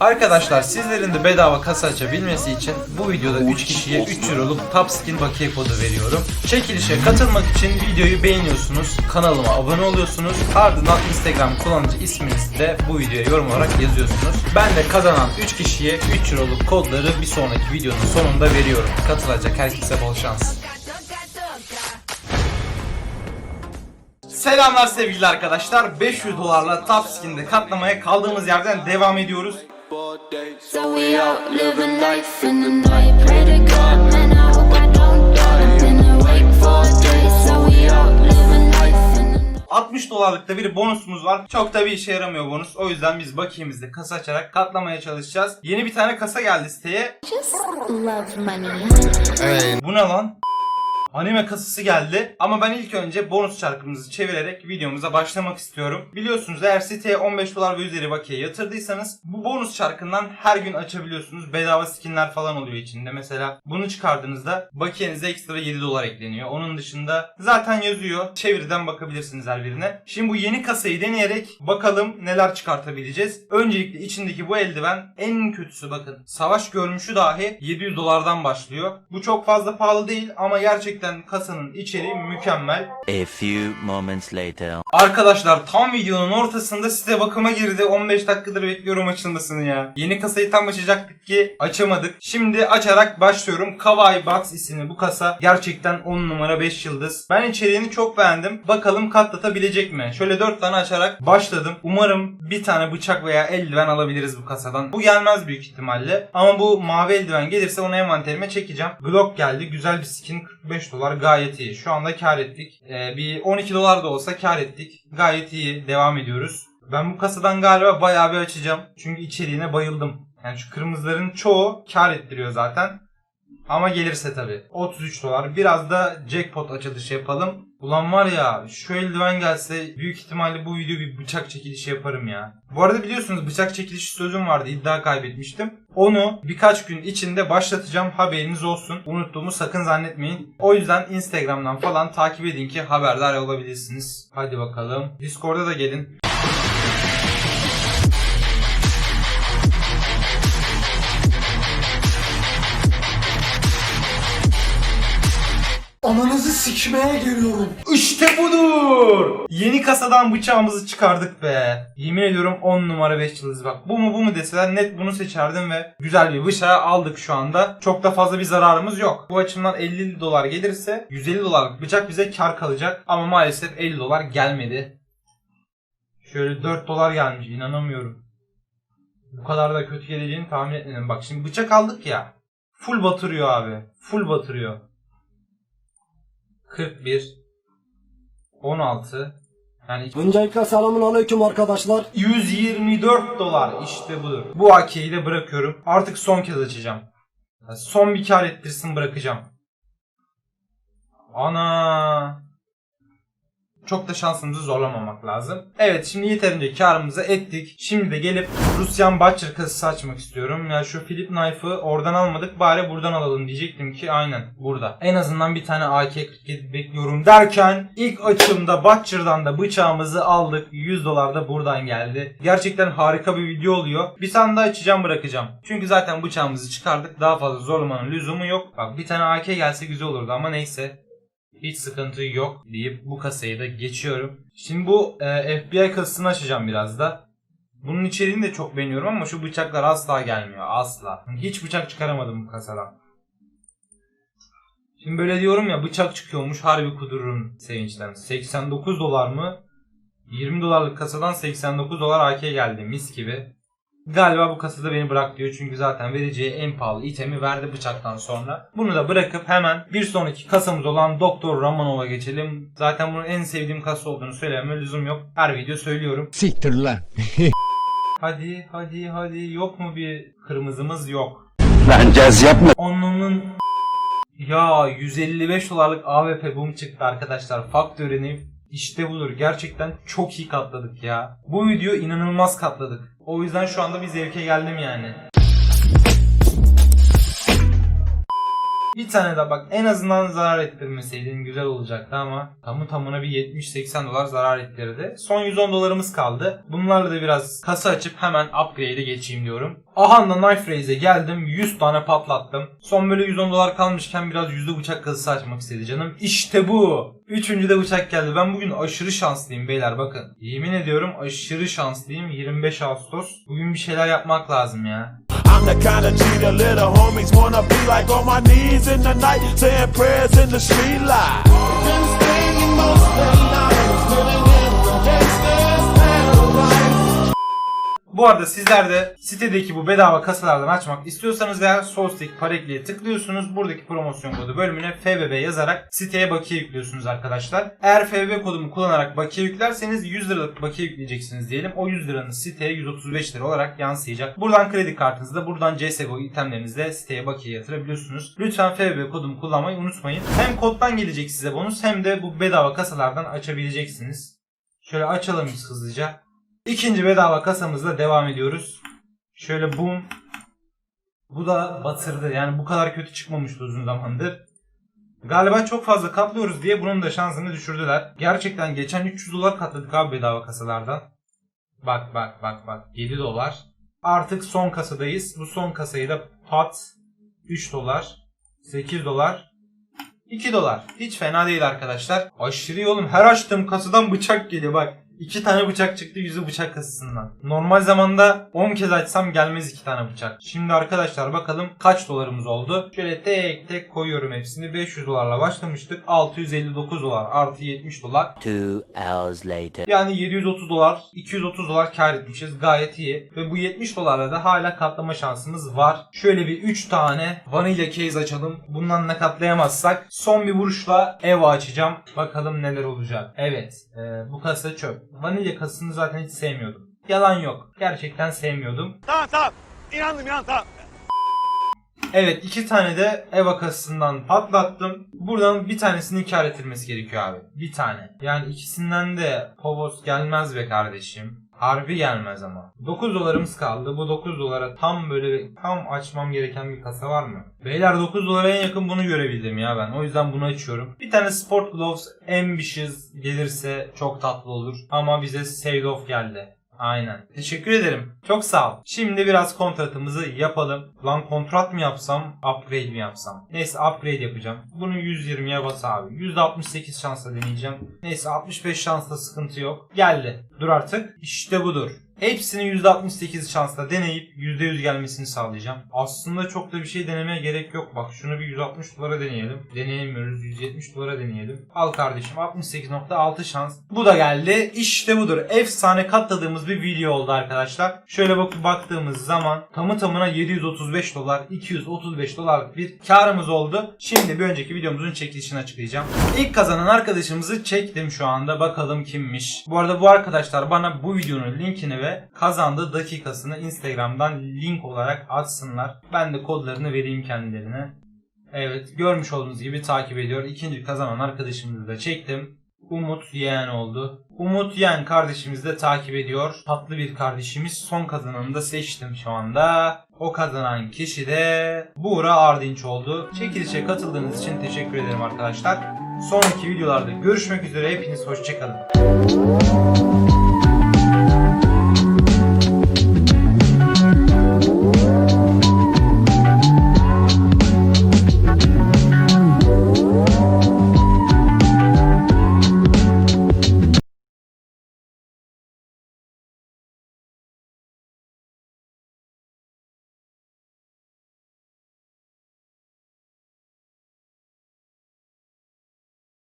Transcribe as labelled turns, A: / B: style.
A: Arkadaşlar sizlerin de bedava kasa açabilmesi için bu videoda 3 kişiye 3 euroluk Top Skin bakiye kodu veriyorum. Çekilişe katılmak için videoyu beğeniyorsunuz, kanalıma abone oluyorsunuz, ardından Instagram kullanıcı isminizi de bu videoya yorum olarak yazıyorsunuz. Ben de kazanan 3 kişiye 3 euroluk kodları bir sonraki videonun sonunda veriyorum. Katılacak herkese bol şans. Selamlar sevgili arkadaşlar. 500 dolarla Top Skin'de katlamaya kaldığımız yerden devam ediyoruz.
B: So we out living life in the night. Pray to God, man, I hope I don't die. I've been awake for days. So we out living life in the night.
A: 60 dolarlıkta bir bonusumuz var. Çok da bir işe yaramıyor bonus. O yüzden biz bakiyemizde kasa açarak katlamaya çalışacağız. Yeni bir tane kasa geldi siteye.
B: Just love money.
A: Bu ne lan? Anime kasası geldi ama ben ilk önce bonus çarkımızı çevirerek videomuza başlamak istiyorum. Biliyorsunuz eğer siteye 15 dolar ve üzeri bakiye yatırdıysanız bu bonus çarkından her gün açabiliyorsunuz. Bedava skinler falan oluyor içinde. Mesela bunu çıkardığınızda bakiyenize ekstra 7 dolar ekleniyor. Onun dışında zaten yazıyor. Çeviriden bakabilirsiniz her birine. Şimdi bu yeni kasayı deneyerek bakalım neler çıkartabileceğiz. Öncelikle içindeki bu eldiven en kötüsü bakın. Savaş görmüşü dahi 700 dolardan başlıyor. Bu çok fazla pahalı değil ama gerçekten kasanın içeriği mükemmel.
C: A few moments later.
A: Arkadaşlar tam videonun ortasında site bakıma girdi. 15 dakikadır bekliyorum açılmasını ya. Yeni kasayı tam açacaktık ki açamadık. Şimdi açarak başlıyorum. Kawaii Box isimli bu kasa gerçekten 10 numara 5 yıldız. Ben içeriğini çok beğendim. Bakalım katlatabilecek mi? Şöyle 4 tane açarak başladım. Umarım bir tane bıçak veya eldiven alabiliriz bu kasadan. Bu gelmez büyük ihtimalle. Ama bu mavi eldiven gelirse onu envanterime çekeceğim. Glock geldi. Güzel bir skin 45 dolar gayet iyi. Şu anda kar ettik. Ee, bir 12 dolar da olsa kar ettik. Gayet iyi. Devam ediyoruz. Ben bu kasadan galiba bayağı bir açacağım. Çünkü içeriğine bayıldım. Yani şu kırmızıların çoğu kar ettiriyor zaten. Ama gelirse tabi. 33 dolar. Biraz da jackpot açılışı yapalım. Ulan var ya şu eldiven gelse büyük ihtimalle bu video bir bıçak çekilişi yaparım ya. Bu arada biliyorsunuz bıçak çekilişi sözüm vardı iddia kaybetmiştim. Onu birkaç gün içinde başlatacağım haberiniz olsun. Unuttuğumu sakın zannetmeyin. O yüzden Instagram'dan falan takip edin ki haberdar olabilirsiniz. Hadi bakalım. Discord'a da gelin.
D: Ananızı sikmeye geliyorum.
A: İşte budur. Yeni kasadan bıçağımızı çıkardık be. Yemin ediyorum 10 numara 5 yıldız bak. Bu mu bu mu deseler net bunu seçerdim ve güzel bir bıçağı aldık şu anda. Çok da fazla bir zararımız yok. Bu açımdan 50 dolar gelirse 150 dolarlık bıçak bize kar kalacak. Ama maalesef 50 dolar gelmedi. Şöyle 4 dolar gelmiş inanamıyorum. Bu kadar da kötü geleceğini tahmin etmedim. Bak şimdi bıçak aldık ya. Full batırıyor abi. Full batırıyor. 41 16 yani
D: Öncelikle selamun aleyküm arkadaşlar.
A: 124 dolar işte budur. Bu AK'yi de bırakıyorum. Artık son kez açacağım. Son bir kar ettirsin bırakacağım. Ana. Çok da şansımızı zorlamamak lazım. Evet şimdi yeterince karımızı ettik. Şimdi de gelip Rusyan Butcher kasası açmak istiyorum. Ya şu Philip Knife'ı oradan almadık bari buradan alalım diyecektim ki aynen burada. En azından bir tane AK-47 bekliyorum derken ilk açımda Butcher'dan da bıçağımızı aldık. 100 dolar da buradan geldi. Gerçekten harika bir video oluyor. Bir tane daha açacağım bırakacağım. Çünkü zaten bıçağımızı çıkardık. Daha fazla zorlamanın lüzumu yok. Bak bir tane AK gelse güzel olurdu ama neyse. Hiç sıkıntı yok deyip bu kasayı da geçiyorum. Şimdi bu e, FBI kasasını açacağım biraz da. Bunun içeriğini de çok beğeniyorum ama şu bıçaklar asla gelmiyor. Asla. Hiç bıçak çıkaramadım bu kasadan. Şimdi böyle diyorum ya bıçak çıkıyormuş harbi kudururum sevinçten. 89 dolar mı? 20 dolarlık kasadan 89 dolar AK geldi mis gibi. Galiba bu kasada beni bırak diyor çünkü zaten vereceği en pahalı itemi verdi bıçaktan sonra. Bunu da bırakıp hemen bir sonraki kasamız olan Doktor Romanov'a geçelim. Zaten bunun en sevdiğim kasa olduğunu söylememe lüzum yok. Her video söylüyorum.
E: Siktir lan.
A: Hadi hadi hadi yok mu bir kırmızımız yok.
C: Lan caz yapma.
A: Onun ya 155 dolarlık AWP boom çıktı arkadaşlar. Faktörünü işte budur. Gerçekten çok iyi katladık ya. Bu video inanılmaz katladık. O yüzden şu anda bir zevke geldim yani. Bir tane daha bak en azından zarar ettirmeseydin güzel olacaktı ama tamı tamına bir 70-80 dolar zarar ettirdi. Son 110 dolarımız kaldı. Bunlarla da biraz kasa açıp hemen upgrade'e geçeyim diyorum. Aha da Knife Raise'e geldim. 100 tane patlattım. Son böyle 110 dolar kalmışken biraz yüzde bıçak kasası açmak istedi canım. İşte bu. Üçüncü de bıçak geldi. Ben bugün aşırı şanslıyım beyler bakın. Yemin ediyorum aşırı şanslıyım. 25 Ağustos. Bugün bir şeyler yapmak lazım ya.
E: I'm the kind of the little homies wanna be like on my knees in the night, saying prayers in the street light.
A: Bu arada sizler de sitedeki bu bedava kasalardan açmak istiyorsanız eğer Solstick Parekli'ye tıklıyorsunuz. Buradaki promosyon kodu bölümüne FBB yazarak siteye bakiye yüklüyorsunuz arkadaşlar. Eğer FBB kodumu kullanarak bakiye yüklerseniz 100 liralık bakiye yükleyeceksiniz diyelim. O 100 liranın siteye 135 lira olarak yansıyacak. Buradan kredi kartınızda buradan CSGO itemlerinizle siteye bakiye yatırabiliyorsunuz. Lütfen FBB kodumu kullanmayı unutmayın. Hem koddan gelecek size bonus hem de bu bedava kasalardan açabileceksiniz. Şöyle açalım biz hızlıca. İkinci bedava kasamızla devam ediyoruz. Şöyle boom. Bu da batırdı. Yani bu kadar kötü çıkmamıştı uzun zamandır. Galiba çok fazla katlıyoruz diye bunun da şansını düşürdüler. Gerçekten geçen 300 dolar katladık abi bedava kasalardan. Bak bak bak bak 7 dolar. Artık son kasadayız. Bu son kasayı da pat 3 dolar 8 dolar 2 dolar. Hiç fena değil arkadaşlar. Aşırı oğlum. Her açtığım kasadan bıçak geliyor bak. 2 tane bıçak çıktı yüzü bıçak kasasından. Normal zamanda 10 kez açsam gelmez 2 tane bıçak. Şimdi arkadaşlar bakalım kaç dolarımız oldu. Şöyle tek tek koyuyorum hepsini. 500 dolarla başlamıştık. 659 dolar artı 70 dolar.
C: Two hours later.
A: Yani 730 dolar, 230 dolar kar etmişiz. Gayet iyi. Ve bu 70 dolarla da hala katlama şansımız var. Şöyle bir 3 tane vanilya case açalım. Bundan ne katlayamazsak son bir vuruşla ev açacağım. Bakalım neler olacak. Evet, e, bu kasa çöp. Vanilya kasasını zaten hiç sevmiyordum. Yalan yok. Gerçekten sevmiyordum.
E: Tamam tamam. İnandım inandım tamam.
A: Evet iki tane de EVA kasasından patlattım. Buradan bir tanesinin kar ettirmesi gerekiyor abi. Bir tane. Yani ikisinden de Povos gelmez be kardeşim. Harbi gelmez ama. 9 dolarımız kaldı. Bu 9 dolara tam böyle tam açmam gereken bir kasa var mı? Beyler 9 dolara en yakın bunu görebildim ya ben. O yüzden bunu açıyorum. Bir tane Sport Gloves Ambitious gelirse çok tatlı olur. Ama bize Save Off geldi. Aynen. Teşekkür ederim. Çok sağ ol. Şimdi biraz kontratımızı yapalım. Lan kontrat mı yapsam, upgrade mi yapsam? Neyse upgrade yapacağım. Bunu 120'ye bas abi. %68 şansla deneyeceğim. Neyse 65 şansla sıkıntı yok. Geldi. Dur artık. İşte budur. Hepsini %68 şansla deneyip %100 gelmesini sağlayacağım. Aslında çok da bir şey denemeye gerek yok. Bak şunu bir 160 dolara deneyelim. Deneyemiyoruz. 170 dolara deneyelim. Al kardeşim 68.6 şans. Bu da geldi. İşte budur. Efsane katladığımız bir video oldu arkadaşlar. Şöyle bakıp baktığımız zaman tamı tamına 735 dolar, 235 dolarlık bir karımız oldu. Şimdi bir önceki videomuzun çekilişini açıklayacağım. İlk kazanan arkadaşımızı çektim şu anda. Bakalım kimmiş. Bu arada bu arkadaşlar bana bu videonun linkini ve kazandığı dakikasını Instagram'dan link olarak atsınlar. Ben de kodlarını vereyim kendilerine. Evet görmüş olduğunuz gibi takip ediyor. İkinci kazanan arkadaşımızı da çektim. Umut Yeğen oldu. Umut Yeğen kardeşimiz de takip ediyor. Tatlı bir kardeşimiz. Son kazananı da seçtim şu anda. O kazanan kişi de Buğra Ardinç oldu. Çekilişe katıldığınız için teşekkür ederim arkadaşlar. Sonraki videolarda görüşmek üzere. Hepiniz hoşçakalın.